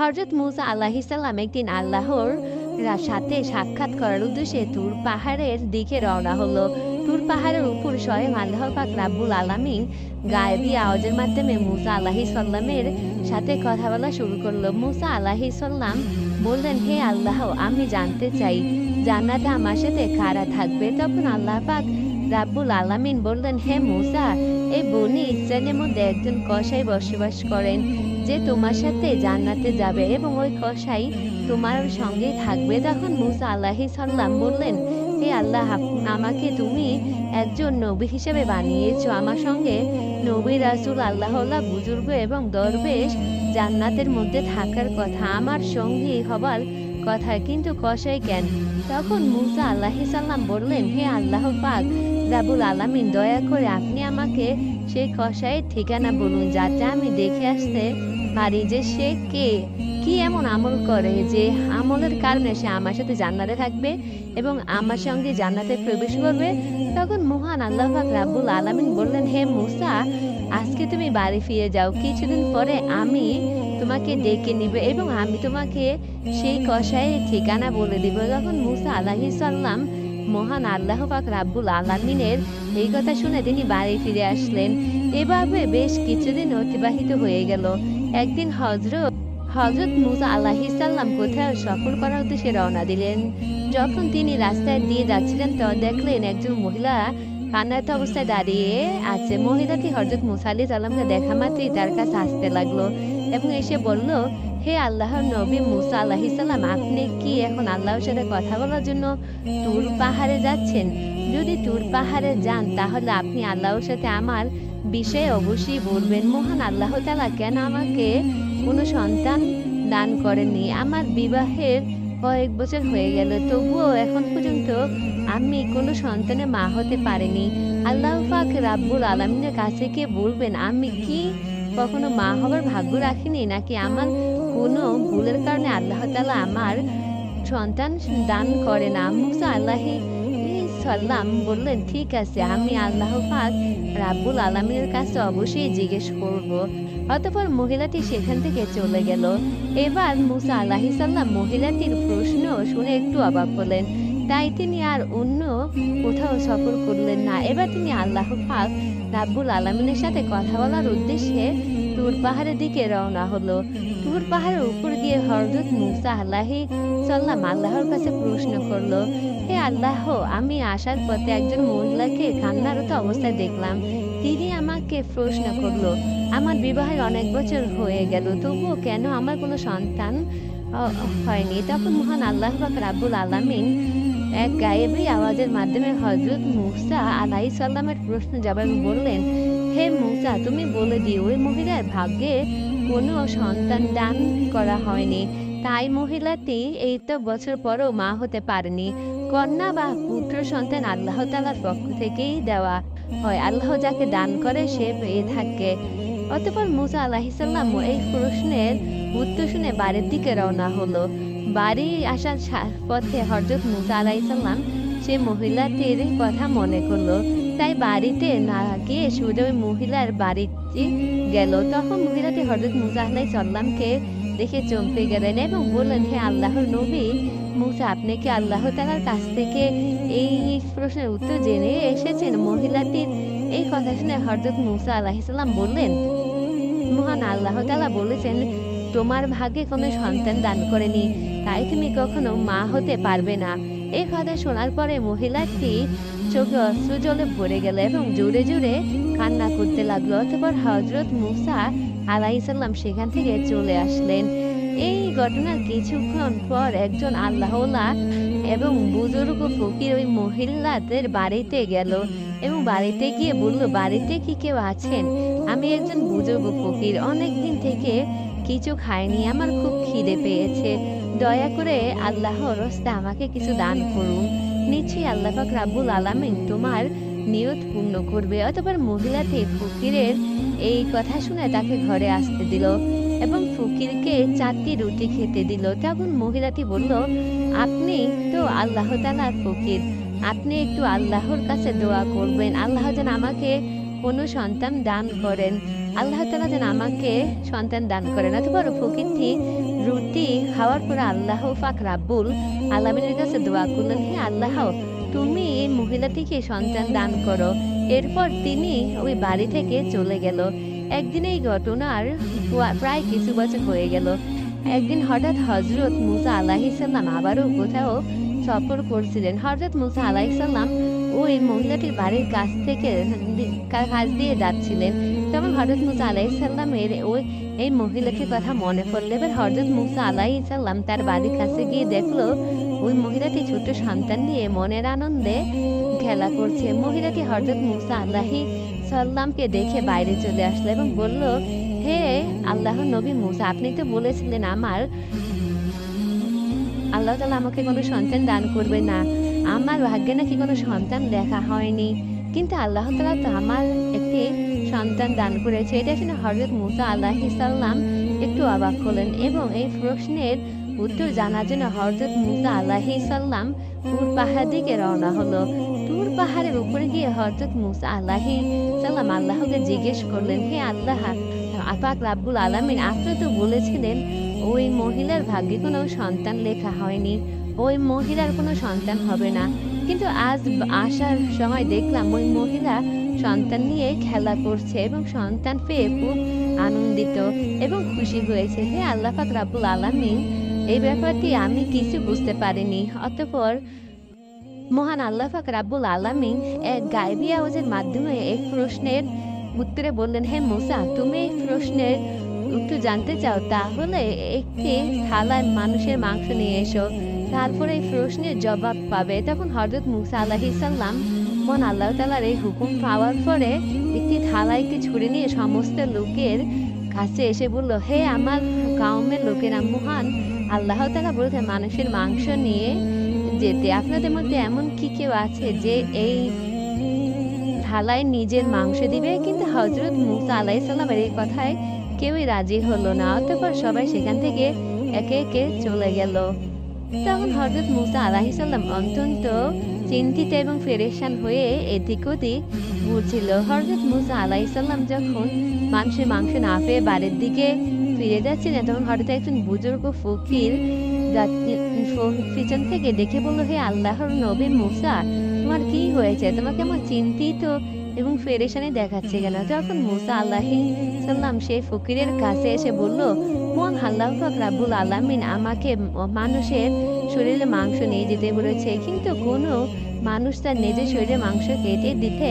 হজরত মুসা আল্লাহিসাল্লাম একদিন আল্লাহর সাথে সাক্ষাৎ করার উদ্দেশ্যে তুর পাহাড়ের দিকে রওনা হলো। তুর পাহাড়ের উপর স্বয়ং আল্লাহ পাক রাব্বুল আলামিন গায়েবী আওয়াজের মাধ্যমে মুসা আলাহি সাল্লামের সাথে কথা বলা শুরু করল। মুসা আলাহি সাল্লাম বললেন, হে আল্লাহ, আমি জানতে চাই, জান্নাতে আমার সাথে কারা থাকবে? তখন আল্লাহ পাক রাব্বুল আলামিন বললেন, হে মুসা এই বনি ইসরায়েলের মধ্যে একজন কসাই বসবাস করেন। যে তোমার সাথে জান্নাতে যাবে এবং ওই কসাই তোমার সঙ্গে থাকবে, তখন মুসা আল্লাহি সাল্লাম বললেন, হে আল্লাহ আমাকে তুমি একজন নবী হিসেবে বানিয়েছো। আমার সঙ্গে নবী রাসুল আল্লাহ বুজুর্গ এবং দরবেশ জান্নাতের মধ্যে থাকার কথা, আমার সঙ্গী হবার কথা। কিন্তু কসাই কেন? তখন মুসা আল্লাহি সাল্লাম বললেন, হে আল্লাহ পাক, রাবুল আলামিন, দয়া করে আপনি আমাকে সেই কসাইয়ের ঠিকানা বলুন যাতে আমি দেখে আসতে পারি যে সে কে? কি এমন আমল করে যে আমলের কারণে সে আমার সাথে জান্নাতে থাকবে এবং আমার সঙ্গে জান্নাতে প্রবেশ করবে? তখন মহান আল্লাহ পাক রাব্বুল আলামিন বললেন, হে মুসা, আজকে তুমি বাড়ি ফিরে যাও। কিছুদিন পরে আমি তোমাকে ডেকে নিবে এবং আমি তোমাকে সেই কষায়ের ঠিকানা বলে দিব। যখন মুসা আলাহি সাল্লাম মহান আল্লাহ পাক রাব্বুল আলামিনের এই কথা শুনে তিনি বাড়ি ফিরে আসলেন। এভাবে বেশ কিছুদিন অতিবাহিত হয়ে গেল। একদিন হজরত হজরত মুসা আলাহি সাল্লাম কোথাও সফর করার উদ্দেশ্যে রওনা দিলেন। যখন তিনি রাস্তায় দিয়ে যাচ্ছিলেন, তো দেখলেন একজন মহিলা কান্নাত অবস্থায় দাঁড়িয়ে আছে। মহিলাটি হজরত মুসা আলি সাল্লামকে দেখা মাত্রই তার কাছে আসতে লাগল এবং এসে বলল, হে আল্লাহর নবী মুসা আলাহি সাল্লাম আপনি কি এখন আল্লাহর সাথে কথা বলার জন্য তুর পাহাড়ে যাচ্ছেন? যদি তুর পাহাড়ে যান, তাহলে আপনি আল্লাহর সাথে আমার বিষয়ে অবশ্যই বলবেন, মহান আল্লাহ তালা কেন আমাকে কোনো সন্তান দান করেননি? আমার বিবাহের কয়েক বছর হয়ে গেল, তবুও এখন পর্যন্ত আমি কোনো সন্তানের মা হতে পারিনি। আল্লাহ পাক রাব্বুল আলমিনের কাছে কে বলবেন, আমি কি কখনো মা হবার ভাগ্য রাখিনি? নাকি আমার কোনো ভুলের কারণে আল্লাহ তালা আমার সন্তান দান করে না? মুসা আল্লাহি সাল্লাম বললেন, ঠিক আছে, আমি আল্লাহ পাক রাব্বুল আলমিনের কাছে অবশ্যই জিজ্ঞেস করব। অতপর মহিলাটি সেখান থেকে চলে গেল। এবার মুসা আল্লাহি সাল্লাম মহিলাটির প্রশ্ন শুনে একটু অবাক হলেন। তাই তিনি আর অন্য কোথাও সফর করলেন না। এবার তিনি আল্লাহ পাক রাব্বুল আলমিনের সাথে কথা বলার উদ্দেশ্যে তুর পাহাড়ের দিকে রওনা হলো। তুর পাহাড়ের উপর দিয়ে হরজত মুসা আল্লাহি সাল্লাম আল্লাহর কাছে প্রশ্ন করল, হে আল্লাহ, আমি আসার পথে একজন মহিলাকে কান্নারত অবস্থায় দেখলাম। তিনি আমাকে প্রশ্ন করল, আমার বিবাহের অনেক বছর হয়ে গেল, তবুও কেন আমার কোনো সন্তান হয়নি? তখন মহান আল্লাহ রাব্বুল আলামিন এক গায়েবী আওয়াজের মাধ্যমে হজরত মুসা আলাই সাল্লামের প্রশ্ন জবাবে বললেন, হে মুসা, তুমি বলে দিও, ওই মহিলার ভাগ্যে কোনো সন্তান দান করা হয়নি। তাই মহিলাটি এই তো বছর পরও মা হতে পারেনি। কন্যা বা পুত্র সন্তান আল্লাহ তালার পক্ষ থেকেই দেওয়া হয়। আল্লাহ যাকে দান করে সে পেয়ে থাকে। অতপর মুসা আলাহিসাল্লাম এই প্রশ্নের উত্তর শুনে বাড়ির দিকে রওনা হলো। বাড়ি আসার পথে হরজত মুসা আলাহিসাল্লাম সে মহিলাটির কথা মনে করল। তাই বাড়িতে না গিয়ে ওই মহিলার বাড়িতে গেল। তখন মহিলাটি হরজত মুসা আলাই সাল্লামকে দেখে চমকে গেলেন এবং বললেন, হে আল্লাহর নবী, মুসা, আপনি কি আল্লাহ তালার কাছ থেকে এই প্রশ্নের উত্তর জেনে এসেছেন? মহিলাটির এই কথা শুনে হরজত মুসা আলাহিসাল্লাম বললেন, মহান আল্লাহ তালা বলেছেন তোমার ভাগ্যে কোনো সন্তান দান করেনি, তাই তুমি কখনো মা হতে পারবে না। এই কথা শোনার পরে মহিলাটি চোখে অশ্রু জলে ভরে গেল এবং জোরে জোরে কান্না করতে লাগল, অতপর হজরত মুসা আলাইসাল্লাম সেখান থেকে চলে আসলেন। এই ঘটনার কিছুক্ষণ পর একজন আল্লাহলা এবং বুজুর্গ ফকির ওই মহিলাদের বাড়িতে গেল এবং বাড়িতে গিয়ে বলল, বাড়িতে কি কেউ আছেন? আমি একজন বুজুর্গ ফকির। অনেক দিন থেকে কিছু খাইনি আমার খুব খিদে পেয়েছে। দয়া করে আল্লাহর রাস্তায় আমাকে কিছু দান করুন। নিশ্চয়ই আল্লাহ পাক রাব্বুল আলামিন তোমার নিয়ত পূর্ণ করবে। অতপর মহিলাটি ফকিরের এই কথা শুনে তাকে ঘরে আসতে দিল এবং ফকিরকে চারটি রুটি খেতে দিল। তখন মহিলাটি বলল, আপনি তো আল্লাহ তালার ফকির। আপনি একটু আল্লাহর কাছে দোয়া করবেন। আল্লাহ যেন আমাকে কোনো সন্তান দান করেন। আল্লাহ তালা যেন আমাকে সন্তান দান করেন। বড় ফকিরটি রুটি খাওয়ার পরে আল্লাহ ফাক রাব্বুল আলমিনের কাছে দোয়া করলেন, হে আল্লাহ, তুমি এই মহিলাটিকে সন্তান দান করো। এরপর তিনি ওই বাড়ি থেকে চলে গেল। একদিন এই ঘটনার প্রায় কিছু বছর হয়ে গেল। একদিন হঠাৎ হজরত মুসা আলাহিসাল্লাম আবারও কোথাও সফর করছিলেন। হজরত মুসা আলাহিসাল্লাম ওই মহিলাটির বাড়ির কাছ থেকে কা- কাছ দিয়ে যাচ্ছিলেন। তখন হজরত মুসা আলাহিসাল্লামের ওই, এই মহিলাটির কথা মনে পড়লে এবার হজরত মুসা আলাহিসাল্লাম তার বাড়ির কাছে গিয়ে দেখল, ওই মহিলাটি ছোট্ট সন্তান নিয়ে মনের আনন্দে খেলা করছে। মহিলাটি হজরত মুসা আল্লাহি সাল্লামকে দেখে বাইরে চলে আসলো এবং বলল, হে আল্লাহ নবী মুসা, আপনি তো বলেছিলেন আমার আল্লাহ তালা আমাকে কোনো সন্তান দান করবে না। আমার ভাগ্যে নাকি কোনো সন্তান দেখা হয়নি। কিন্তু আল্লাহ তালা তো আমার একটি সন্তান দান করেছে। এটা শুনে হজরত মুসা আল্লাহ সাল্লাম একটু অবাক হলেন এবং এই প্রশ্নের উত্তর জানার জন্য হজরত মুসা আল্লাহি সাল্লাম তুর পাহাড় দিকে রওনা হলো। তুর পাহাড়ের উপরে গিয়ে হজরত মুসা আল্লাহি সাল্লাম আল্লাহকে জিজ্ঞেস করলেন, হে আল্লাহ আপাক রাব্বুল আলামিন আপনি তো বলেছিলেন ওই মহিলার ভাগ্যে কোনো সন্তান লেখা হয়নি, ওই মহিলার কোনো সন্তান হবে না। কিন্তু আজ আসার সময় দেখলাম ওই মহিলা সন্তান নিয়ে খেলা করছে এবং সন্তান পেয়ে খুব আনন্দিত এবং খুশি হয়েছে। হে আল্লাহ পাক রাব্বুল আলামিন, এই ব্যাপারটি আমি কিছু বুঝতে পারিনি। অতঃপর মহান আল্লাহ পাক রাব্বুল আলামিন এক গায়েবী আওয়াজের মাধ্যমে এক প্রশ্নের উত্তরে বললেন, হে মুসা, তুমি এই প্রশ্নের উত্তর জানতে চাও, তাহলে একটি থালায় মানুষের মাংস নিয়ে এসো। তারপরে এই প্রশ্নের জবাব পাবে। তখন হজরত মুসা আলাহি সাল্লাম মন আল্লাহ তালার এই হুকুম পাওয়ার পরে একটি থালায় একটি ছুরি নিয়ে সমস্ত লোকের কাছে এসে বলল, হে আমার কাউমের লোকেরা, মহান আল্লাহ তালা বলতে মানুষের মাংস নিয়ে যেতে। আপনাদের মধ্যে এমন কি কেউ আছে যে এই থালায় নিজের মাংস দিবে? কিন্তু হজরত মুসা আলাইসাল্লামের এই কথায় কেউই রাজি হলো না, অতঃপর সবাই সেখান থেকে একে একে চলে গেল। তখন হজরত মুসা আলাহিসাল্লাম অত্যন্ত চিন্তিত এবং ফেরেশান হয়ে এদিক ওদিক ঘুরছিল। হজরত মুসা আলাহিসাল্লাম যখন মানুষের মাংস না পেয়ে বাড়ির দিকে ফিরে যাচ্ছিলেন, তখন হঠাৎ একজন বুজুর্গ ফকির পিছন থেকে দেখে বলল, হে আল্লাহর নবী মুসা, তোমার কি হয়েছে? তোমাকে আমার চিন্তিত এবং ফেরেশানে দেখাচ্ছে কেন তখন মুসা আল্লাহি সাল্লাম সেই ফকিরের কাছে এসে বলল মহান আল্লাহ পাক রাব্বুল আলামিন আমাকে মানুষের শরীরে মাংস নিয়ে দিতে বলেছে, কিন্তু কোনো মানুষ তার নিজের শরীরে মাংস কেটে দিতে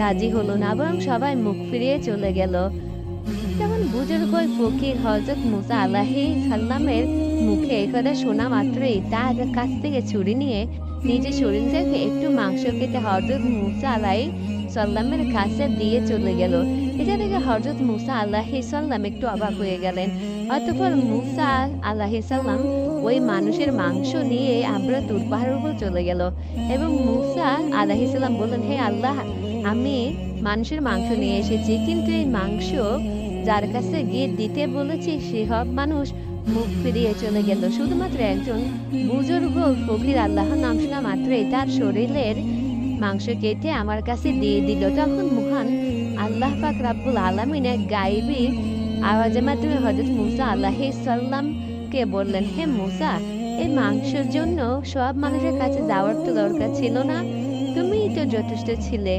রাজি হলো না, বরং সবাই মুখ ফিরিয়ে চলে গেল। তখন বুজুর্গ ফকির হজরত মুসা আল্লাহি সাল্লামের মুখে কথা শোনা মাত্রই তার কাছ থেকে ছুরি নিয়ে নিজের শরীর থেকে একটু মাংস কেটে হজরত মুসা আলাই সাল্লামের কাছে দিয়ে চলে গেল। এটা দেখে হজরত মুসা আল্লাহি সাল্লাম একটু অবাক হয়ে গেলেন। অতঃপর মুসা আল্লাহি সাল্লাম ওই মানুষের মাংস নিয়ে আমরা তুর পাহাড়ের উপর চলে গেল এবং মুসা আল্লাহি সাল্লাম বললেন, হে আল্লাহ, আমি মানুষের মাংস নিয়ে এসেছি, কিন্তু এই মাংস যার কাছে গিয়ে দিতে বলেছি, সে সব মানুষ মুখ ফিরিয়ে চলে গেল। শুধুমাত্র একজন বুজুর্গ ফকির আল্লাহর নাম শোনা মাত্রই তার শরীরের মাংস কেটে আমার কাছে দিয়ে দিল। তখন মহান আল্লাহ পাক রাব্বুল আলামিন এক গায়েবী আওয়াজের মাধ্যমে হযরত মুসা আলাইহিস সালামকে বললেন, হে মুসা, এই মাংসের জন্য সব মানুষের কাছে যাওয়ার তো দরকার ছিল না। তুমি তো যথেষ্ট ছিলে।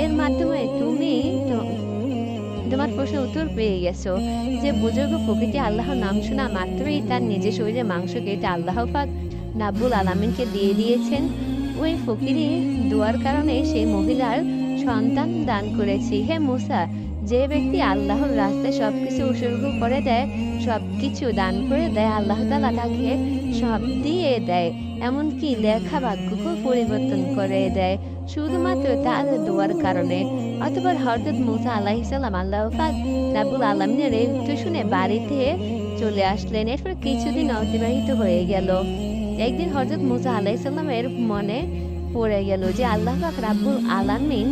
এর মাধ্যমে তুমি তোমার প্রশ্নের উত্তর পেয়ে গেছো। যে বুজুর্গ প্রকৃতি আল্লাহর নাম শোনা মাত্রই তার নিজের শরীরে মাংস কেটে আল্লাহ পাক নাব্বুল আলামিনকে দিয়ে দিয়েছেন। ওই ফকিরি দোয়ার কারণে সেই মহিলার সন্তান দান করেছি। হে মুসা, যে ব্যক্তি আল্লাহর রাস্তায় সবকিছু উৎসর্গ করে দেয়, সবকিছু দান করে দেয়, আল্লাহ তালা তাকে সব দিয়ে দেয়, এমনকি লেখা ভাগ্যকেও পরিবর্তন করে দেয়, শুধুমাত্র তার দোয়ার কারণে। অতপর হরদত মুসা আল্লাহ আলাহিসাল্লাম আল্লাহ পাক রাবুল আলমিনের এই উত্তর শুনে বাড়িতে চলে আসলেন। এরপর কিছুদিন অতিবাহিত হয়ে গেল। একদিন হজরত মুসা আলাইসাল্লামের মনে পড়ে গেল যে আল্লাহ পাক রাব্বুল আলামিন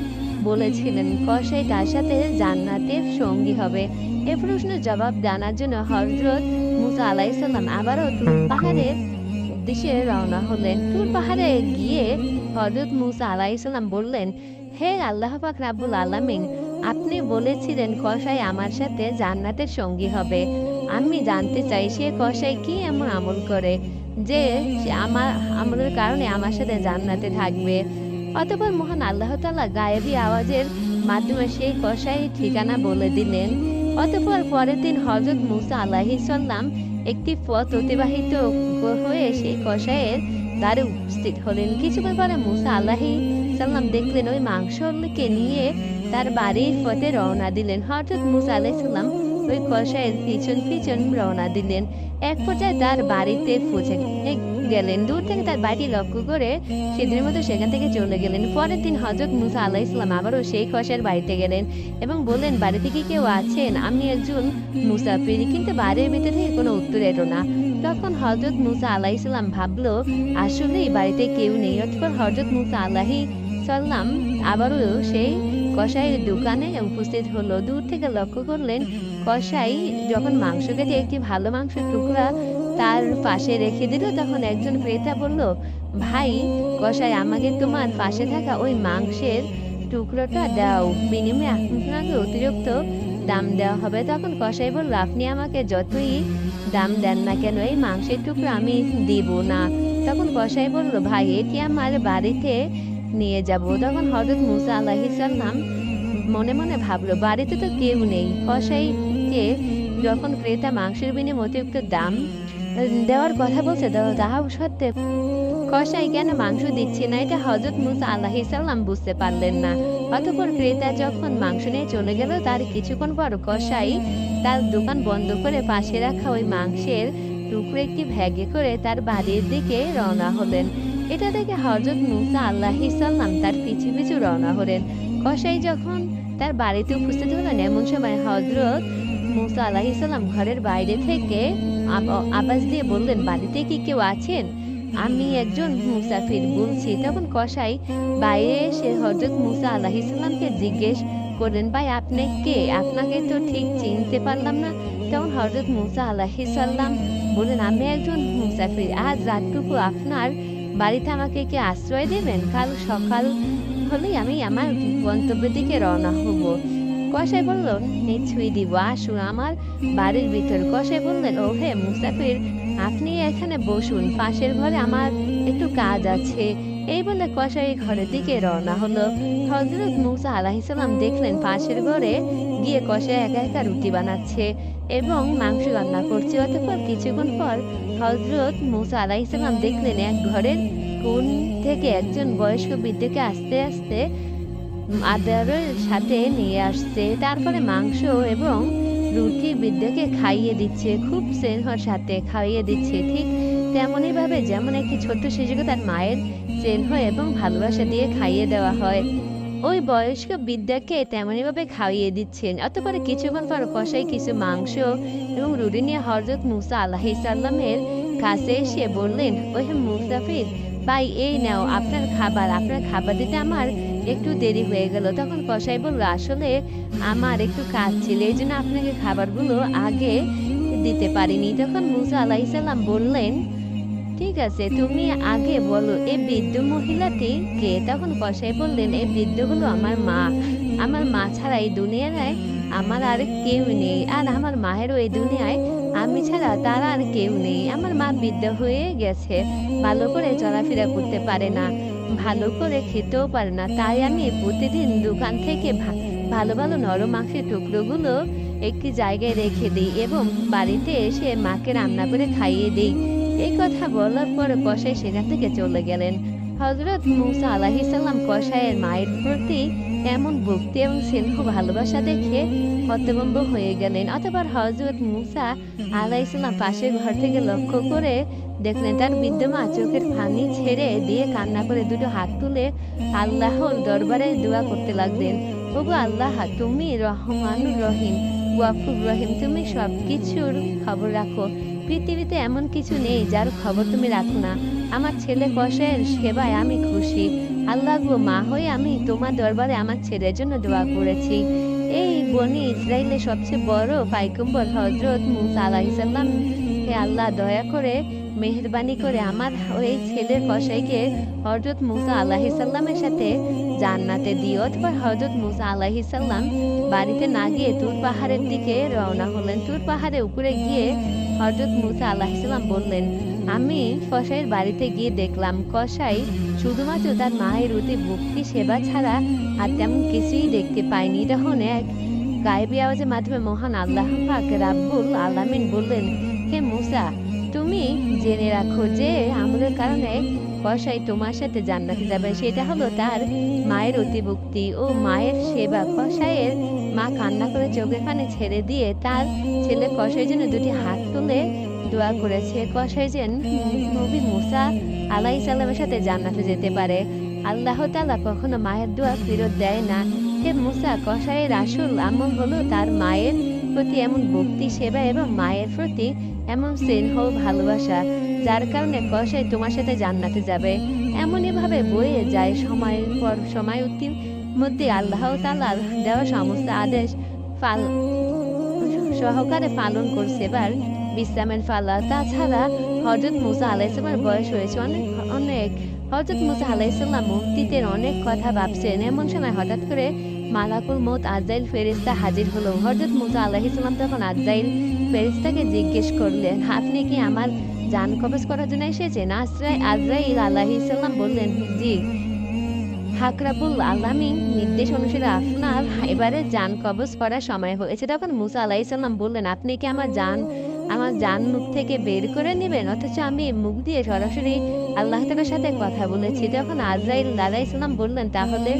বলেছিলেন কসাই তার সাথে জান্নাতের সঙ্গী হবে? এ প্রশ্নের জবাব জানার জন্য হজরত মুসা আলাইসাল্লাম আবারও তুর পাহাড়ের উদ্দেশ্যে রওনা হলেন। তুর পাহাড়ে গিয়ে হজরত মুসা আলাইসাল্লাম বললেন, হে আল্লাহ পাক রাব্বুল আলামিন, আপনি বলেছিলেন কসাই আমার সাথে জান্নাতের সঙ্গী হবে। আমি জানতে চাই, সে কসাই কি এমন আমল করে যে আমার আমলের কারণে আমার সাথে জান্নাতে থাকবে? অতঃপর মহান আল্লাহ তাআলা গায়েবী আওয়াজের মাধ্যমে সেই কসাই ঠিকানা বলে দিলেন। অতঃপর পরের দিন হজরত মুসা আলাহি সাল্লাম একটি পথ অতিবাহিত হয়ে সেই কসাইয়ের দ্বারে উপস্থিত হলেন। কিছুক্ষণ পরে মুসা আলাহি সাল্লাম দেখলেন ওই মাংসকে নিয়ে তার বাড়ির পথে রওনা দিলেন। হঠাৎ মুসা আলাইসাল্লাম ওই কসাইয়ের পিছন পিছন রওনা দিলেন। এক পর্যায়ে তার বাড়িতে পৌঁছে গেলেন। দূর থেকে তার বাড়ি লক্ষ্য করে সেদিনের মতো সেখান থেকে চলে গেলেন। পরের দিন হজরত মুসা আল্লাহ ইসলাম আবারও সেই কসাইয়ের বাড়িতে গেলেন এবং বললেন, বাড়িতে কি কেউ আছেন? আমি একজন মুসাফির কিন্তু বাড়ির ভিতর থেকে কোনো উত্তর এলো না। তখন হজরত মুসা আল্লাহ ইসলাম ভাবলো আসলেই বাড়িতে কেউ নেই। অতপর হজরত মুসা আল্লাহি সাল্লাম আবারও সেই কসাইয়ের দোকানে উপস্থিত হলো। দূর থেকে লক্ষ্য করলেন কসাই যখন মাংস কেটে একটি ভালো মাংসের টুকরা তার পাশে রেখে দিল, তখন একজন ক্রেতা বলল, ভাই, কসাই, আমাকে তোমার পাশে থাকা ওই মাংসের টুকরোটা দাও। বিনিময়ে আপনাকে অতিরিক্ত দাম দেওয়া হবে। তখন কসাই বলল, আপনি আমাকে যতই দাম দেন না কেন, এই মাংসের টুকরো আমি দিব না। তখন কসাই বলল, ভাই, এটি আমার বাড়িতে নিয়ে যাব। তখন হজরত মুসা আলাহিসাল্লাম মনে মনে ভাবলো, বাড়িতে তো কেউ নেই। কসাইকে যখন ক্রেতা মাংসের বিনিময়ে অতিরিক্ত দাম দেওয়ার কথা বলছে তাহাও সত্ত্বে কসাই কেন মাংস দিচ্ছে না? এটা হজরত মুসা আল্লাহ সাল্লাম বুঝতে পারলেন না। অতপর ক্রেতা যখন মাংস নিয়ে চলে গেল, তার কিছুক্ষণ পর কসাই তার দোকান বন্ধ করে পাশে রাখা ওই মাংসের টুকরো একটি ভ্যাগে করে তার বাড়ির দিকে রওনা হলেন। এটা দেখে হজরত মুসা আল্লাহ সাল্লাম তার পিছু পিছু রওনা হলেন। কসাই যখন তার বাড়িতে উপস্থিত হলেন, এমন সময় হজরত মুসা আল্লাহ সাল্লাম ঘরের বাইরে থেকে আবাস দিয়ে বললেন, বাড়িতে কি কেউ আছেন? আমি একজন মুসাফির, বলছি। তখন কসাই বাইরে এসে হজরত মুসা আল্লাহ ইসলামকে জিজ্ঞেস করলেন, ভাই, আপনি কে? আপনাকে তো ঠিক চিনতে পারলাম না। তখন হজরত মুসা আল্লাহ সাল্লাম বললেন, আমি একজন মুসাফির। আজ রাতটুকু আপনার বাড়িতে আমাকে কি আশ্রয় দেবেন? কাল সকাল হলেই আমি আমার গন্তব্যের দিকে রওনা হব। কসাই বলল নিশ্চয়ই দিব, আসুন আমার বাড়ির ভিতর। কসাই বললেন, ও হে মুসাফির, আপনি এখানে বসুন, পাশের ঘরে আমার একটু কাজ আছে। এই বলে কসাই ঘরের দিকে রওনা হলো। হজরত মুসা আলাহিসাল্লাম দেখলেন পাশের ঘরে গিয়ে কসাই একা একা রুটি বানাচ্ছে এবং মাংস রান্না করছে। অতঃপর কিছুক্ষণ পর হজরত মুসা আলাহিসাল্লাম দেখলেন এক ঘরের কোন থেকে একজন বয়স্ক বৃদ্ধকে আস্তে আস্তে আদারের সাথে নিয়ে আসছে। তারপরে মাংস এবং রুটি বৃদ্ধকে খাইয়ে দিচ্ছে, খুব স্নেহর সাথে খাইয়ে দিচ্ছে। ঠিক তেমনই ভাবে যেমন একটি ছোট্ট শিশুকে তার মায়ের স্নেহ এবং ভালোবাসা দিয়ে খাইয়ে দেওয়া হয়। ওই বয়স্ক বিদ্যাকে তেমনই ভাবে খাইয়ে দিচ্ছেন। অতপরে কিছুক্ষণ পর কষাই কিছু মাংস এবং রুটি নিয়ে হজরত মুসা আল্লাহ সাল্লামের কাছে এসে বললেন ওই মুসাফির, ভাই, এই নাও, আপনার খাবার আপনার খাবার দিতে আমার একটু দেরি হয়ে গেল। তখন কসাই বলল, আসলে আমার একটু কাজ ছিল, এই জন্য আপনাকে খাবারগুলো আগে দিতে পারিনি। তখন মুসা আলাইসাল্লাম বললেন, ঠিক আছে, তুমি আগে বলো এই বৃদ্ধ মহিলাটি কে? তখন কসাই বললেন এই বৃদ্ধ হলো আমার মা। আমার মা ছাড়া এই দুনিয়ায় আমার আর কেউ নেই। আর আমার মায়েরও এই দুনিয়ায় আমি ছাড়া তার আর কেউ নেই। আমার মা বৃদ্ধ হয়ে গেছে। ভালো করে চলাফেরা করতে পারে না। ভালো করে খেতেও পারে না। তাই আমি প্রতিদিন দোকান থেকে ভালো ভালো নরম মাংসের টুকরোগুলো একটি জায়গায় রেখে দিই এবং বাড়িতে এসে মাকে রান্না করে খাইয়ে দিই। এই কথা বলার পর কষাই সেখান থেকে চলে গেলেন। হজরত মুসা আলাহিসাল্লাম কষাইয়ের মায়ের প্রতি এমন ভক্তি এবং স্নেহ ভালোবাসা দেখে হতভম্ব হয়ে গেলেন। অথবা হজরত মুসা আলাইসাল্লাম পাশের ঘর থেকে লক্ষ্য করে দেখলেন, তার বিদ্যমা চোখের পানি ছেড়ে দিয়ে কান্না করে দুটো হাত তুলে আল্লাহর দরবারে দোয়া করতে লাগলেন। ওগো আল্লাহ, তুমি রহমানুর রহিম ওয়াফুর রহিম, তুমি সব কিছুর খবর রাখো। পৃথিবীতে এমন কিছু নেই যার খবর তুমি রাখো না। আমার ছেলে কষের সেবায় আমি খুশি। আল্লাহ গো, মা হয়ে আমি তোমার দরবারে আমার ছেলের জন্য দোয়া করেছি। এই বনি ইসরায়েলের সবচেয়ে বড় পাইকম্বর হজরত মুসা আলাহিসাল্লাম হে আল্লাহ দয়া করে মেহরবানি করে আমার ওই ছেলের কসাইকে হজরত মুসা আলাহিসাল্লামের সাথে জান্নাতে দিও, অথবা হজরত মুসা আলাহিসাল্লাম বাড়িতে না গিয়ে তুর পাহাড়ের দিকে রওনা হলেন। তুর পাহাড়ের উপরে গিয়ে হজরত মুসা আলাহিসাল্লাম বললেন আমি কসাইয়ের বাড়িতে গিয়ে দেখলাম, কসাই শুধুমাত্র তার মায়ের অতি ভক্তি, সেবা ছাড়া আর তেমন কিছুই দেখতে পাইনি তখন এক গায়েবী আওয়াজের মাধ্যমে মহান আল্লাহ পাক রাব্বুল আলামিন বললেন, হে মুসা, তুমি জেনে রাখো যে আমাদের কারণে কসাই তোমার সাথে জান্নাতে যাবে। সেটা হলো তার মায়ের অতিভক্তি ও মায়ের সেবা। কসাইয়ের মা কান্না করে চোখের পানি ছেড়ে দিয়ে তার ছেলে কসাইয়ের জন্য দুটি হাত তুলে দোয়া করেছে কসাই যেন নবী মুসা আলাই সাল্লামের সাথে জান্নাতে যেতে পারে। আল্লাহ তাআলা কখনো মায়ের দোয়া ফেরত দেয় না। হে মুসা কসাইয়ের আসল আমল হলো তার মায়ের প্রতি এমন ভক্তি, সেবা এবং মায়ের প্রতি এমন স্নেহ ভালোবাসা, যার কারণে কসাই তোমার সাথে জান্নাতে যাবে। এমনই ভাবে বয়ে যায় সময়ের পর সময় অতি মধ্যে আল্লাহ তাআলার দেওয়া সমস্ত আদেশ সহকারে পালন করছে এবার বিশ্রামের ফালা। তাছাড়া হজরত মুসা আলাইসাল্লামের বয়স হয়েছে অনেক অনেক। হজরত মুসা আলাইসাল্লাম মুক্তিতের অনেক কথা ভাবছেন। এমন সময় হঠাৎ করে মালাকুল মত আজাইল ফেরিস্তা হাজির হলো। হজরত মুসা আলাহিসাল্লাম তখন আজাইল ফেরিস্তাকে জিজ্ঞেস করলেন, আপনি কি আমার জান কবজ করার জন্য এসেছেন? আজরাই আজরাইল আলাহিসাল্লাম বললেন, জি। হাকরাবুল আলামী নির্দেশ অনুসারে আপনার এবারে জান কবজ করার সময় হয়েছে। তখন মুসা আলাহিসাল্লাম বললেন, আপনি কি আমার জান আমার জান মুখ থেকে বের করে নেবেন, অথচ আমি মুখ দিয়ে সরাসরি আল্লাহ তালার সাথে কথা বলেছি। তখন আজরাইল আলাইসাল্লাম বললেন, তাহলে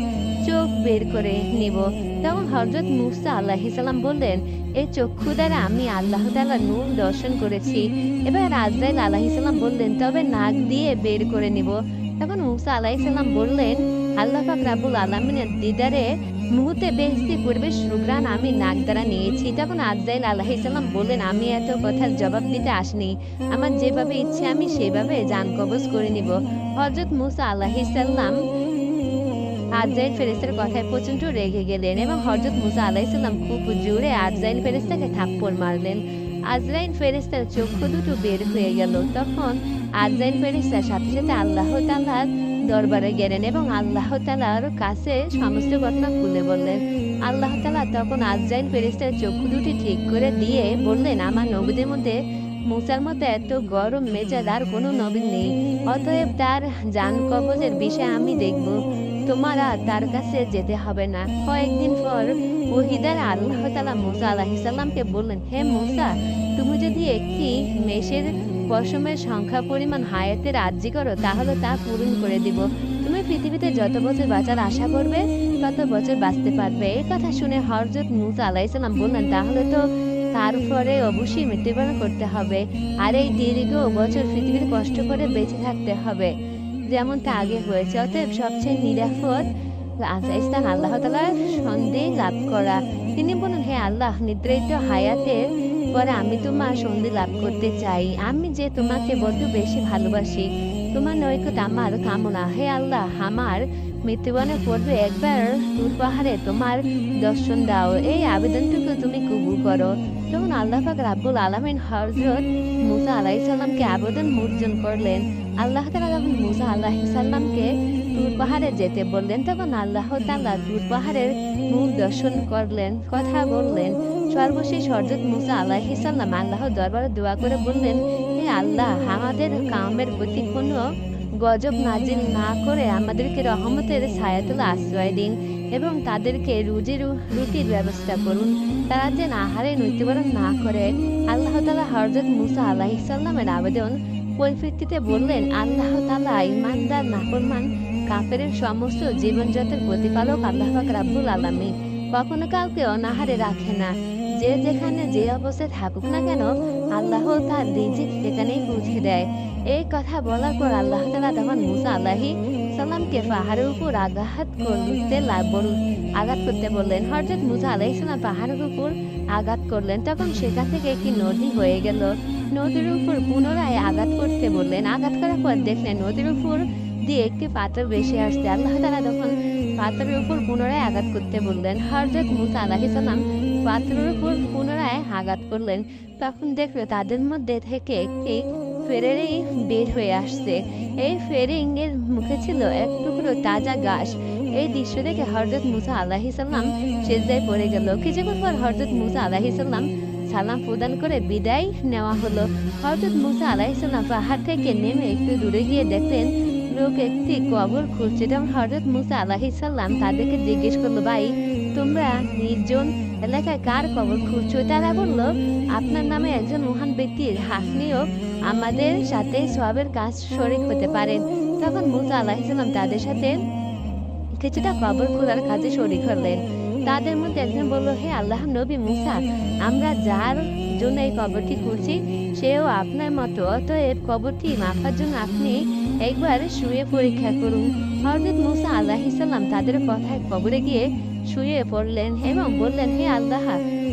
চোখ বের করে নিব। তখন হজরত মুসা আল্লাহিসাল্লাম বললেন এই চক্ষু দ্বারা আমি আল্লাহ তালার নূর দর্শন করেছি। এবার আজরাইল আল্লাহ আলাহিসাল্লাম বললেন, তবে নাক দিয়ে বের করে নিব। তখন মুসা আল্লাহ আলাহিসাল্লাম বললেন, আল্লাহ পাক রাবুল আলমিনের দিদারে মুহূর্তে বেহস্তি পরিবেশ সুগ্রান আমি নাক দ্বারা নিয়েছি। তখন আজরাইল আলাহিসাল্লাম বললেন, আমি এত কথার জবাব দিতে আসনি। আমার যেভাবে ইচ্ছে, আমি সেভাবে জান কবজ করে নিব। হজরত মুসা আলাহিসাল্লাম আজরাইল ফেরেস্তার কথায় প্রচণ্ড রেগে গেলেন এবং হজরত মুসা আলাহিসাল্লাম খুব জোরে আজরাইল ফেরেস্তাকে থাপ্পড় মারলেন। আজরাইল ফেরেস্তার চক্ষু দুটো বের হয়ে গেল। তখন আজরাইল ফেরিস্তা সাথে সাথে আল্লাহ তাল্লাহ দরবারে গেলেন এবং আল্লাহ তালার কাছে সমস্ত ঘটনা খুলে বললেন। আল্লাহ তালা তখন আজাইন ফেরিস্তার চক্ষু দুটি ঠিক করে দিয়ে বললেন, আমার নবীদের মধ্যে মুসার মতো এত গরম মেজাজ আর কোনো নবীন নেই। অতএব তার যান কবজের বিষয়ে আমি দেখব। তোমারা তার কাছে যেতে হবে না। কয়েকদিন পর ওহিদার আল্লাহ তালা মুসা আলাহিসাল্লামকে বললেন, হে মুসা, তুমি যদি একটি মেষের পশমের সংখ্যা পরিমাণ হায়াতে আর্জি করো, তাহলে তা পূরণ করে দিব। তুমি পৃথিবীতে যত বছর বাঁচার আশা করবে, তত বছর বাঁচতে পারবে। এই কথা শুনে হরজত মুসা আলাইসাল্লাম বললেন, তাহলে তো তারপরে অবশ্যই মৃত্যুবরণ করতে হবে, আর এই দীর্ঘ বছর পৃথিবীর কষ্ট করে বেঁচে থাকতে হবে। যেমনটা আগে হয়েছে, অতএব সবচেয়ে নিরাপদ স্থান আল্লাহ তালার সন্দেহ লাভ করা। তিনি বলেন, হে আল্লাহ নির্ধারিত হায়াতের পরে আমি তোমার সন্ধি লাভ করতে চাই। আমি যে তোমাকে বড্ড বেশি ভালোবাসি তোমার নৈকট আমার কামনা হে আল্লাহ আমার। মৃত্যুবরণের পূর্বে একবার দূর পাহাড়ে তোমার দর্শন দাও। এই আবেদনটুকু তুমি কবুল করো। তখন আল্লাহ পাক রাব্বুল আলামিন হযরত মুসা আলাইহিস সালামকে আবেদন মূর্জন করলেন। আল্লাহ তাআলা যখন মুসা আলাইহিস সালামকে দূর পাহাড়ে যেতে বললেন, তখন আল্লাহ তাআলা দূর পাহাড়ের মুখ দর্শন করলেন, কথা বললেন। সর্বশেষ হযরত মুসা আলাইহিস সালাম আল্লাহর দরবারে দোয়া করে বললেন আল্লাহ, আমাদের কামের প্রতি কোনো গজব নাজিল না করে আমাদেরকে রহমতের ছায়াতলে আশ্রয় দিন এবং তাদেরকে রুজি রুটির ব্যবস্থা করুন। তারা যেন আহারে মৃত্যুবরণ না করে। আল্লাহ তালা হরজত মুসা আলাহিসাল্লামের আবেদন পরিপ্রেক্ষিতে বললেন, আল্লাহ তালা ইমানদার নাফরমান কাফের সমস্ত জীবনজাতের প্রতিপালক আল্লাহ রাব্বুল আলামিন। কখনো কাউকে অনাহারে রাখে না। যে যেখানে যে অবস্থায় থাকুক না কেন, আল্লাহ তার রিজিক সেখানেই পৌঁছে দেয়। এই কথা বলার পর আল্লাহ তালা তখন মুসা আল্লাহি সাল্লামকে পাহাড়ের উপর আঘাত করতে বলুন আঘাত করতে বললেন। হরজত মুসা আলাইসাল্লাম পাহাড়ের উপর আঘাত করলেন। তখন সেখান থেকে একটি নদী হয়ে গেল। নদীর উপর পুনরায় আঘাত করতে বললেন। আঘাত করার পর দেখলেন নদীর উপর দিয়ে একটি পাথর বেশি আসছে। আল্লাহ তালা তখন পাথরের উপর পুনরায় আঘাত করতে বললেন। হরজত মুসা আলাহি সাল্লাম পাথরের উপর পুনরায় আঘাত করলেন। তখন দেখল তাদের মধ্যে থেকে একটি ফেরেরই বের হয়ে আসছে। এই ফেরিং এর মুখে ছিল এক টুকরো তাজা ঘাস। এই দৃশ্য দেখে হরজত মুসা আলাহি সাল্লাম সেজদায় পড়ে গেল। কিছুক্ষণ পর হরজত মুসা আলাহি সাল্লাম সালাম প্রদান করে বিদায় নেওয়া হলো। হরজত মুসা আলাহি সাল্লাম পাহাড় থেকে নেমে একটু দূরে গিয়ে দেখলেন লোক একটি কবর খুঁজছে। যেমন হরজত মুসা আলাহি সাল্লাম তাদেরকে জিজ্ঞেস করল, ভাই, তোমরা নির্জন এলাকায় কার কবর খুঁজছো? তারা বলল, আপনার নামে একজন মহান ব্যক্তির আপনিও আমাদের সাথে সবের কাজ শরিক হতে পারেন। তখন মুসা আলাহিসাল্লাম তাদের সাথে কিছুটা কবর খোঁড়ার কাজে শরিক হলেন। তাদের মধ্যে একজন বলল, হে আল্লাহ নবী মুসা, আমরা যার জন্য এই কবরটি খুঁড়ছি, সেও আপনার মতো। অতএব কবরটি মাপার জন্য আপনি একবার শুয়ে পরীক্ষা করুন। হরজত মুসা আল্লাহিসাল্লাম তাদের কথায় কবরে গিয়ে শুয়ে পড়লেন এবং বললেন, হে আল্লাহ,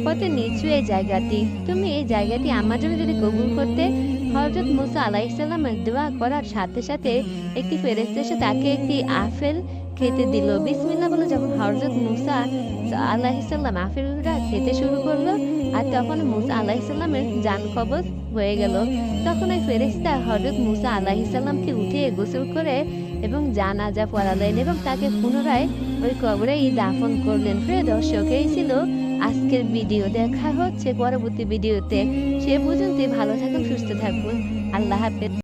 কত নিচু এই জায়গাটি। তুমি এই জায়গাটি আমার জন্য যদি কবুল করতে হজরত মুসা আলাইসাল্লামের দোয়া করার সাথে সাথে একটি ফেরেস্তা তাকে একটি আপেল খেতে দিল। বিসমিল্লা বলে যখন হজরত মুসা আলাহিসাল্লাম আপেলটা খেতে শুরু করল আর তখন মুসা আলাহিসাল্লামের জান কবজ হয়ে গেল। তখন ওই ফেরেস্তা হজরত মুসা আলাহিসাল্লামকে উঠিয়ে গোসল করে এবং জানাজা পড়ালেন এবং তাকে পুনরায় ওই কবরেই দাফন করলেন। প্রিয় দর্শক, এই ছিল আজকের ভিডিও। দেখা হচ্ছে পরবর্তী ভিডিওতে। সে পর্যন্ত ভালো থাকুন, সুস্থ থাকুন। আল্লাহ হাফেজ।